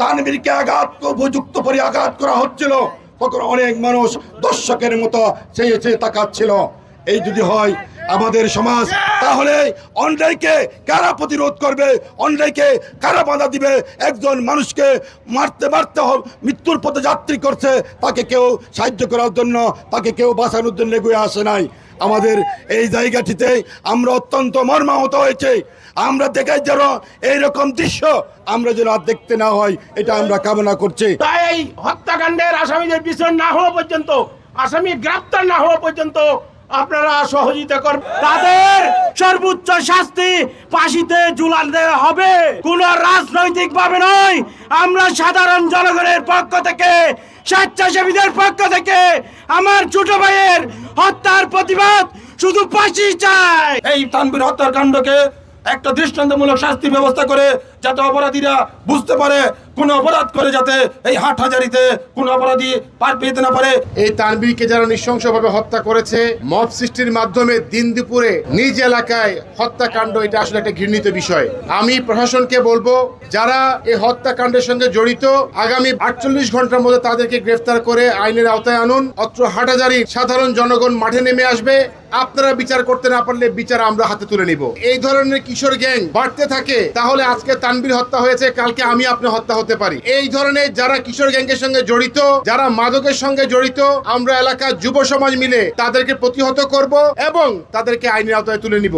তানবীরকে আঘাত উপযুক্ত পরে আঘাত করা হচ্ছিল। তখন অনেক মানুষ দর্শকের মতো চেয়ে চেয়ে তাকাচ্ছিল। এই যদি হয় আমাদের সমাজ, তাহলে অন্যায়কে কারা প্রতিরোধ করবে? অন্যায়কে কারা বাধা দিবে? একজন মানুষকে মারতে মারতে মৃত্যুর পথে যাত্রী করছে, তাকে কেউ সাহায্য করার জন্য, তাকে কেউ বাঁচানোর জন্য এগিয়ে আসে নাই। আমাদের এই জায়গাটিতে আমরা অত্যন্ত মর্মাহত হয়েছে। আমরা দেখে যেন এইরকম দৃশ্য আমরা যেন আর দেখতে না হয়, এটা আমরা কামনা করছি। তাই এই হত্যাকাণ্ডের আসামিদের বিচার না হওয়া পর্যন্ত, আসামি গ্রেপ্তার না হওয়া পর্যন্ত আপনারা সহযোগিতা করবেন তাদের সর্বোচ্চ শাস্তি ফাঁসিতে দেওয়া হবে। কোন রাজনৈতিক ভাবে নয়, আমরা সাধারণ জনগণের পক্ষ থেকে, স্বেচ্ছাসেবীদের পক্ষ থেকে, আমার ছোট ভাইয়ের হত্যার প্রতিবাদ শুধু ফাঁসি চায়। এই তানবির হত্যার কাণ্ডকে একটা দৃষ্টান্তমূলক শাস্তি ব্যবস্থা করে যাতে অপরাধীরা বুঝতে পারে কোন অপরাধ করে যাতে এই হাট হাজারিতে কোন অপরাধী পার পেতে না পারে। এই তানবীরকে যারা নৃশংসভাবে হত্যা করেছে, মব সৃষ্টির মাধ্যমে দিন দুপুরে নিজ এলাকায় হত্যাকাণ্ড, এটা আসলে একটা ঘৃণিত বিষয়। আমি প্রশাসনকে বলব, যারা এই হত্যাকাণ্ডের সঙ্গে জড়িত, আগামী আটচল্লিশ ঘণ্টার মধ্যে তাদেরকে গ্রেফতার করে আইনের আওতায় আনুন। অত্র হাটাজারির সাধারণ জনগণ মাঠে নেমে আসবে। আপনারা বিচার করতে না পারলে বিচার আমরা হাতে তুলে নিব। এই ধরনের কিশোর গ্যাং বাড়তে থাকে, তাহলে আজকে তানবীর হত্যা হয়েছে কালকে আমি আপনি হত্যা হতে পারি। এই ধরনের যারা কিশোর গ্যাংকের সঙ্গে জড়িত যারা মাদকের সঙ্গে জড়িত আমরা এলাকার যুব সমাজ মিলে তাদেরকে প্রতিহত করব এবং তাদেরকে আইনের আওতায় তুলে নিব।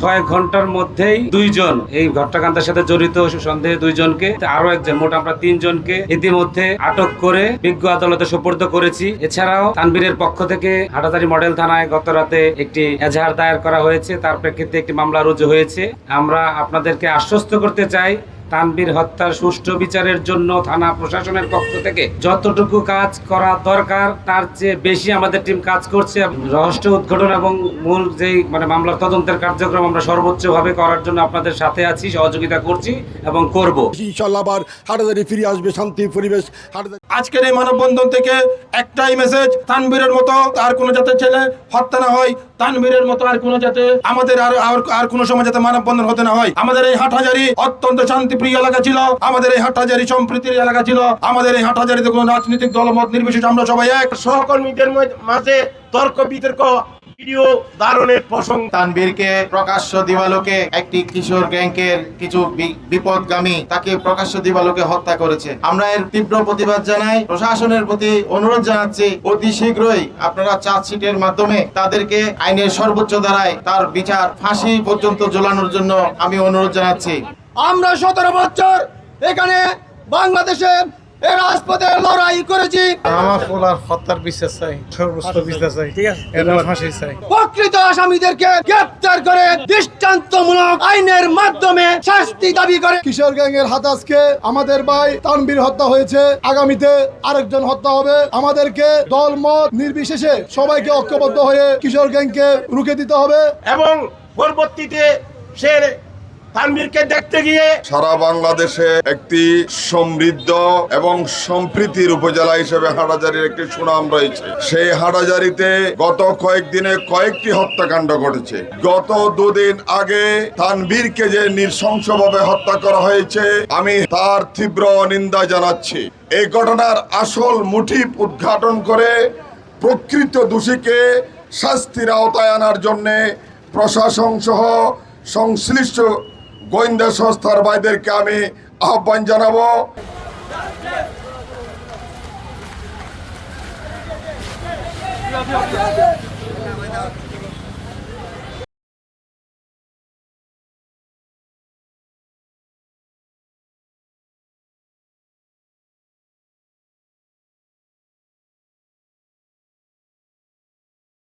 ছয় ঘণ্টার মধ্যেই দুইজন এই হত্যাকাণ্ডের সাথে জড়িত সন্দেহে দুইজনকে আরও একজন, মোট আমরা তিনজনকে ইতিমধ্যে আটক করে বিজ্ঞ আদালতে সোপর্দ করেছি। এছাড়াও তানবীরের পক্ষ থেকে হাটাজারি মডেল থানায় গত রাতে একটি এজাহার দায়ের করা হয়েছে। তার প্রেক্ষিতে একটি মামলা রুজু হয়েছে। আমরা আপনাদেরকে আশ্বস্ত করতে চাই তানবীর হত্যার সুষ্ঠু বিচারের জন্য থানা প্রশাসনের পক্ষ থেকে যতটুকু কাজ করা দরকার তার চেয়ে বেশি আমাদের টিম কাজ করছে। রহস্য উদ্ঘাটন এবং মূল যেই মানে মামলার তদন্তের কার্যক্রম আমরা সর্বোচ্চভাবে করার জন্য আপনাদের সাথে আছি সহযোগিতা করছি এবং করব। ইনশাল্লাহ আবার হাটাজারি ফিরে আসবে শান্তি পরিবেশ হাটাজারি আজকের এই মানববন্ধন থেকে একটাই মেসেজ তানবীরের মতো আর কোনো যাতে ছেলে হত্যা না হয় তানবীরের মতো আর কোনো যাতে আমাদের আর আর- কোনো সময় যাতে মানববন্ধন হতে না হয়। আমাদের এই হাটহাজারি অত্যন্ত শান্তিপ্রিয় এলাকা ছিল আমাদের এই হাটহাজারি সম্প্রীতির এলাকা ছিল আমাদের এই হাটহাজারিতে কোনো রাজনৈতিক দলমত নির্বিশেষে আমরা সবাই এক। সহকর্মীদের মাঝে তর্ক বিতর্ক ভিডিও ধারণের প্রসঙ্গ। তানবীরকে প্রকাশ্য দিবালোকে একটি কিশোর গ্যাংকের কিছু বিপদগামী তাকে প্রকাশ্য দিবালোকে হত্যা করেছে। আমরা এর তীব্র প্রতিবাদ জানাই প্রশাসনের প্রতি অনুরোধ জানাচ্ছি অতি শীঘ্রই আপনারা চার্জশিটের মাধ্যমে তাদেরকে আইনের সর্বোচ্চ ধারায় তার বিচার ফাঁসি পর্যন্ত ঝোলানোর জন্য আমি অনুরোধ জানাচ্ছি। আমরা সতেরো বছর এখানে বাংলাদেশে রাজপথে লড়াই করেছি। আমার পোলার হত্যার বিশ্বাস চাই সর্বোচ্চ বিশ্বাস চাই। এটা ফাঁসি চাই। প্রকৃত আসামিদেরকে গ্রেপ্তার করে দৃষ্টান্তমূলক আইনের মাধ্যমে শাস্তি দাবি করে। কিশোর গ্যাং এর হাত আজকে আমাদের ভাই তানবীর হত্যা হয়েছে। আগামীতে আরেকজন হত্যা হবে। আমাদেরকে দল মত নির্বিশেষে সবাইকে ঐক্যবদ্ধ হয়ে কিশোর গ্যাংকে রুখে দিতে হবে। এবং পরবর্তীতে সে তানবীরকে দেখতে গিয়ে সারা বাংলাদেশে একটি সমৃদ্ধ এবং সম্প্রীতির উপজেলা হিসেবে হাটাজারির একটি সুনাম রয়েছে। সেই হাটাজারিতে গত কয়েকদিনে কয়েকটি হত্যাকাণ্ড ঘটেছে। গত দুদিন আগে তানবীরকে যে নৃশংসভাবে হত্যা করা হয়েছে, আমি তার তীব্র নিন্দা জানাচ্ছি। এই ঘটনার আসল মুঠিপ উদ্ঘাটন করে প্রকৃত দোষীকে শাস্তির আওতায় আনার জন্যে প্রশাসন সহ সংশ্লিষ্ট গোয়েন্দা সংস্থার ভাইদেরকে আমি আহ্বান জানাব।